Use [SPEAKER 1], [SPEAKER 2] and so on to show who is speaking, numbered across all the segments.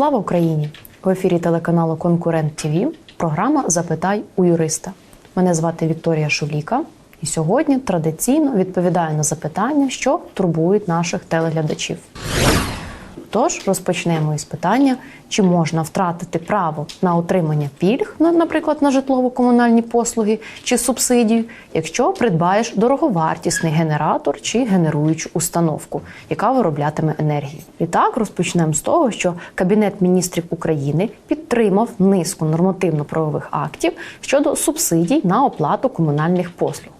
[SPEAKER 1] Слава Україні! В ефірі телеканалу Конкурент ТВ програма Запитай у юриста. Мене звати Вікторія Шуліка, і сьогодні традиційно відповідаю на запитання, що турбують наших телеглядачів. Тож розпочнемо із питання, чи можна втратити право на отримання пільг, на- наприклад, на житлово-комунальні послуги чи субсидію, якщо придбаєш дороговартісний генератор чи генеруючу установку, яка вироблятиме енергію. І так розпочнемо з того, що Кабінет міністрів України підтримав низку нормативно-правових актів щодо субсидій на оплату комунальних послуг.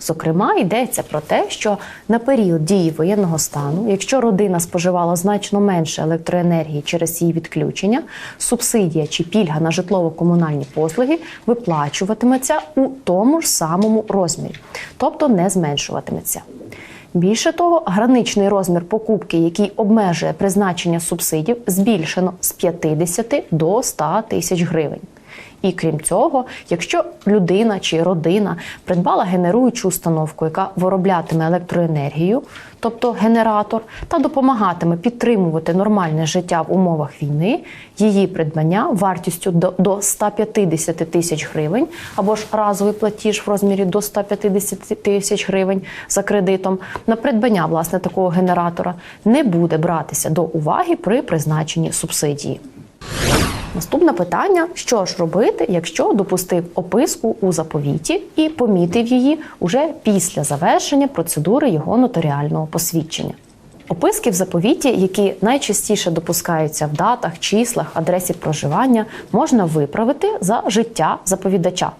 [SPEAKER 1] Зокрема, йдеться про те, що на період дії воєнного стану, якщо родина споживала значно менше електроенергії через її відключення, субсидія чи пільга на житлово-комунальні послуги виплачуватиметься у тому ж самому розмірі, тобто не зменшуватиметься. Більше того, граничний розмір покупки, який обмежує призначення субсидів, збільшено з 50 до 100 тисяч гривень. І крім цього, якщо людина чи родина придбала генеруючу установку, яка вироблятиме електроенергію, тобто генератор, та допомагатиме підтримувати нормальне життя в умовах війни, її придбання вартістю до, до 150 тисяч гривень або ж разовий платіж в розмірі до 150 тисяч гривень за кредитом на придбання власне такого генератора не буде братися до уваги при призначенні субсидії. Наступне питання: що ж робити, якщо допустив описку у заповіті і помітив її уже після завершення процедури його нотаріального посвідчення? Описки в заповіті, які найчастіше допускаються в датах, числах, адресі проживання, можна виправити за життя заповідача.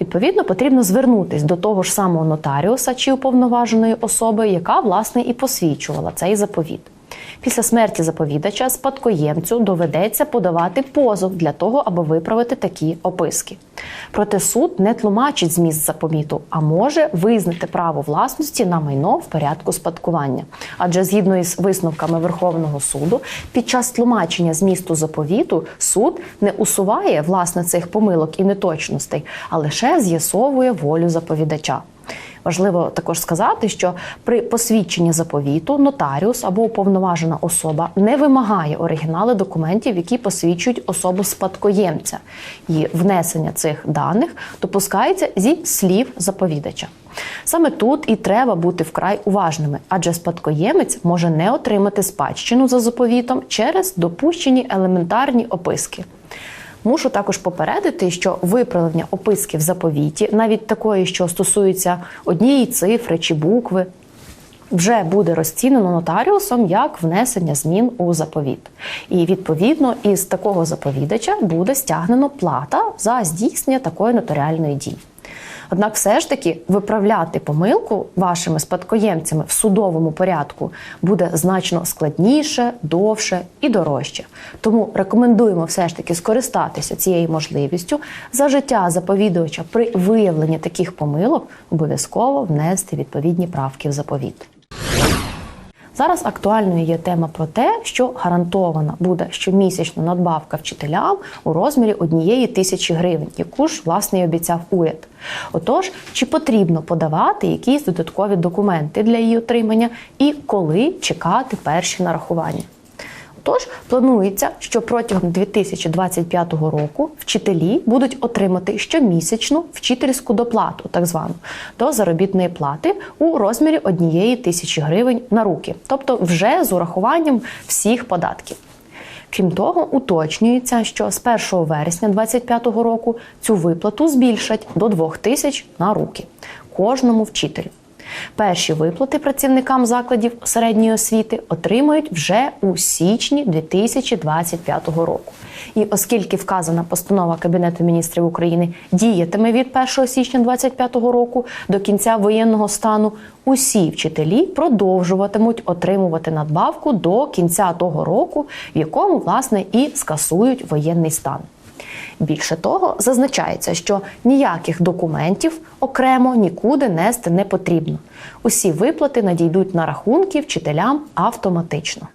[SPEAKER 1] Відповідно, потрібно звернутись до того ж самого нотаріуса чи уповноваженої особи, яка власне і посвідчувала цей заповіт. Після смерті заповідача спадкоємцю доведеться подавати позов для того, аби виправити такі описки. Проте суд не тлумачить зміст заповіту, а може визнати право власності на майно в порядку спадкування. Адже згідно із висновками Верховного суду, під час тлумачення змісту заповіту суд не усуває власне цих помилок і неточностей, а лише з'ясовує волю заповідача. Важливо також сказати, що при посвідченні заповіту нотаріус або уповноважена особа не вимагає оригінали документів, які посвідчують особу спадкоємця, і внесення цих даних допускається зі слів заповідача. Саме тут і треба бути вкрай уважними, адже спадкоємець може не отримати спадщину за заповітом через допущені елементарні описки. Мушу також попередити, що виправлення описки в заповіті, навіть такої, що стосується однієї цифри чи букви, вже буде розцінено нотаріусом як внесення змін у заповіт. І відповідно із такого заповідача буде стягнено плата за здійснення такої нотаріальної дії. Однак, все ж таки, виправляти помилку вашими спадкоємцями в судовому порядку буде значно складніше, довше і дорожче. Тому рекомендуємо все ж таки скористатися цією можливістю за життя заповідувача при виявленні таких помилок обов'язково внести відповідні правки в заповіт. Зараз актуальною є тема про те, що гарантована буде щомісячна надбавка вчителям у розмірі однієї тисячі гривень, яку ж власне і обіцяв уряд. Отож, чи потрібно подавати якісь додаткові документи для її отримання, і коли чекати перші нарахування? Тож планується, що протягом 2025 року вчителі будуть отримати щомісячну вчительську доплату, так звану, до заробітної плати у розмірі однієї тисячі гривень на руки, тобто вже з урахуванням всіх податків. Крім того, уточнюється, що з 1 вересня 2025 року цю виплату збільшать до 2 тисяч на руки кожному вчителю. Перші виплати працівникам закладів середньої освіти отримають вже у січні 2025 року. І оскільки вказана постанова Кабінету міністрів України діятиме від 1 січня 2025 року до кінця воєнного стану, усі вчителі продовжуватимуть отримувати надбавку до кінця того року, в якому власне і скасують воєнний стан. Більше того, зазначається, що ніяких документів окремо нікуди нести не потрібно. Усі виплати надійдуть на рахунки вчителям автоматично.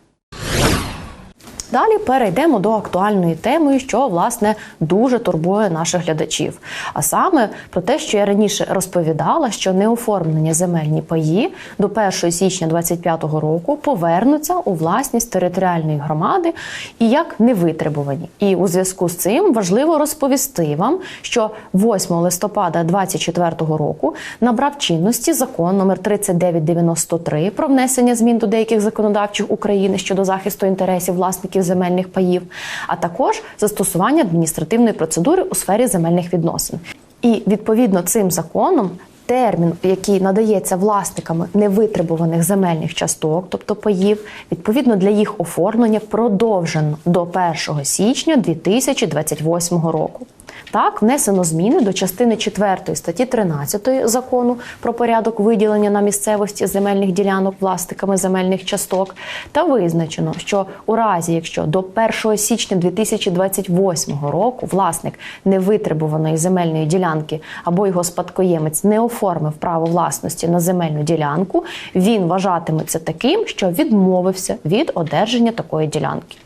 [SPEAKER 1] Далі перейдемо до актуальної теми, що власне дуже турбує наших глядачів. А саме про те, що я раніше розповідала, що неоформлені земельні паї до 1 січня 2025 року повернуться у власність територіальної громади і як невитребувані. І у зв'язку з цим важливо розповісти вам, що 8 листопада 2024 року набрав чинності закон номер 3993 про внесення змін до деяких законодавчих України щодо захисту інтересів власників земельних паїв, а також застосування адміністративної процедури у сфері земельних відносин. І відповідно цим законом. Термін, який надається власниками невитребуваних земельних часток, тобто паїв, відповідно для їх оформлення продовжено до 1 січня 2028 року. Так, внесено зміни до частини 4 статті 13 закону про порядок виділення на місцевості земельних ділянок власниками земельних часток, та визначено, що у разі, якщо до 1 січня 2028 року власник невитребуваної земельної ділянки або його спадкоємець не оформив право власності на земельну ділянку, він вважатиметься таким, що відмовився від одержання такої ділянки.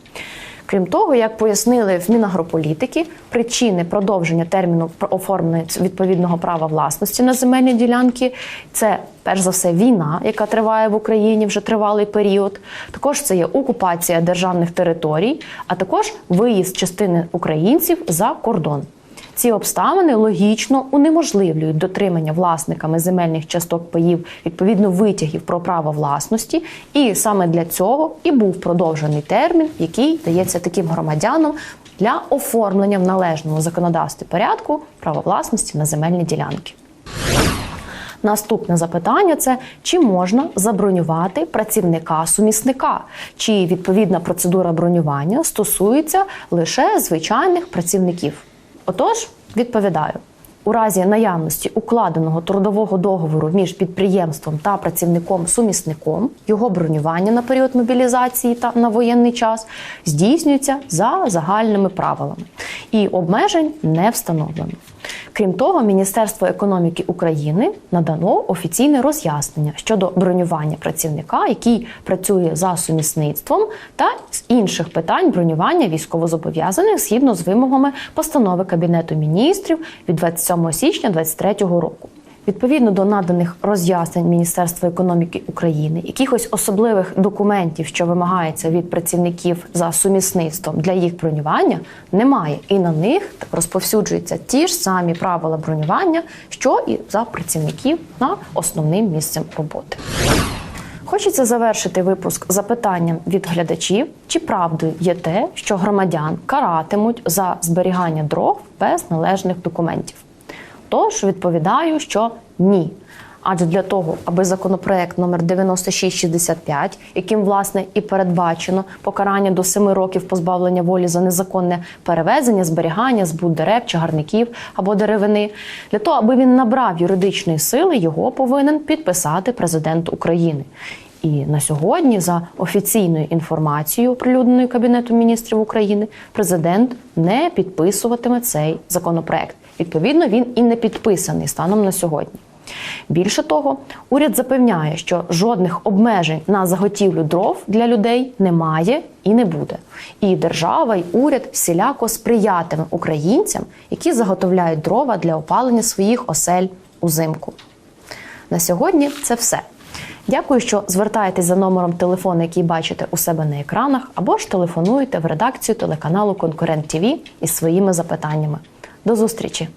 [SPEAKER 1] Крім того, як пояснили в Мінагрополітики, причини продовження терміну оформлення відповідного права власності на земельні ділянки це перш за все війна, яка триває в Україні вже тривалий період. Також це є окупація державних територій, а також виїзд частини українців за кордон. Ці обставини логічно унеможливлюють дотримання власниками земельних часток паїв відповідно витягів про право власності, і саме для цього і був продовжений термін, який дається таким громадянам для оформлення в належному законодавстві порядку права власності на земельні ділянки. Наступне запитання це чи можна забронювати працівника сумісника, чи відповідна процедура бронювання стосується лише звичайних працівників. Отож, відповідаю. У разі наявності укладеного трудового договору між підприємством та працівником-сумісником його бронювання на період мобілізації та на воєнний час здійснюється за загальними правилами, і обмежень не встановлено. Крім того, Міністерство економіки України надано офіційне роз'яснення щодо бронювання працівника, який працює за сумісництвом, та з інших питань бронювання військовозобов'язаних згідно з вимогами постанови Кабінету міністрів від 27 січня 2023 року. Відповідно до наданих роз'яснень Міністерства економіки України, якихось особливих документів, що вимагається від працівників за сумісництвом для їх бронювання, немає, і на них розповсюджуються ті ж самі правила бронювання, що і за працівників на основним місцем роботи. Хочеться завершити випуск запитанням від глядачів, чи правдою є те, що громадян каратимуть за зберігання дров без належних документів. Тож відповідаю, що ні. Адже для того, аби законопроект номер 9665, яким власне і передбачено покарання до 7 років позбавлення волі за незаконне перевезення, зберігання, збут дерев, чагарників або деревини, для того, аби він набрав юридичної сили, його повинен підписати президент України. І на сьогодні, за офіційною інформацією, оприлюдненою Кабінету міністрів України, президент не підписуватиме цей законопроект. Відповідно, він і не підписаний станом на сьогодні. Більше того, уряд запевняє, що жодних обмежень на заготівлю дров для людей немає і не буде. І держава, і уряд всіляко сприятиме українцям, які заготовляють дрова для опалення своїх осель узимку. На сьогодні це все. Дякую, що звертаєтесь за номером телефону, який бачите у себе на екранах, або ж телефонуєте в редакцію телеканалу Конкурент ТВ із своїми запитаннями. До зустрічі!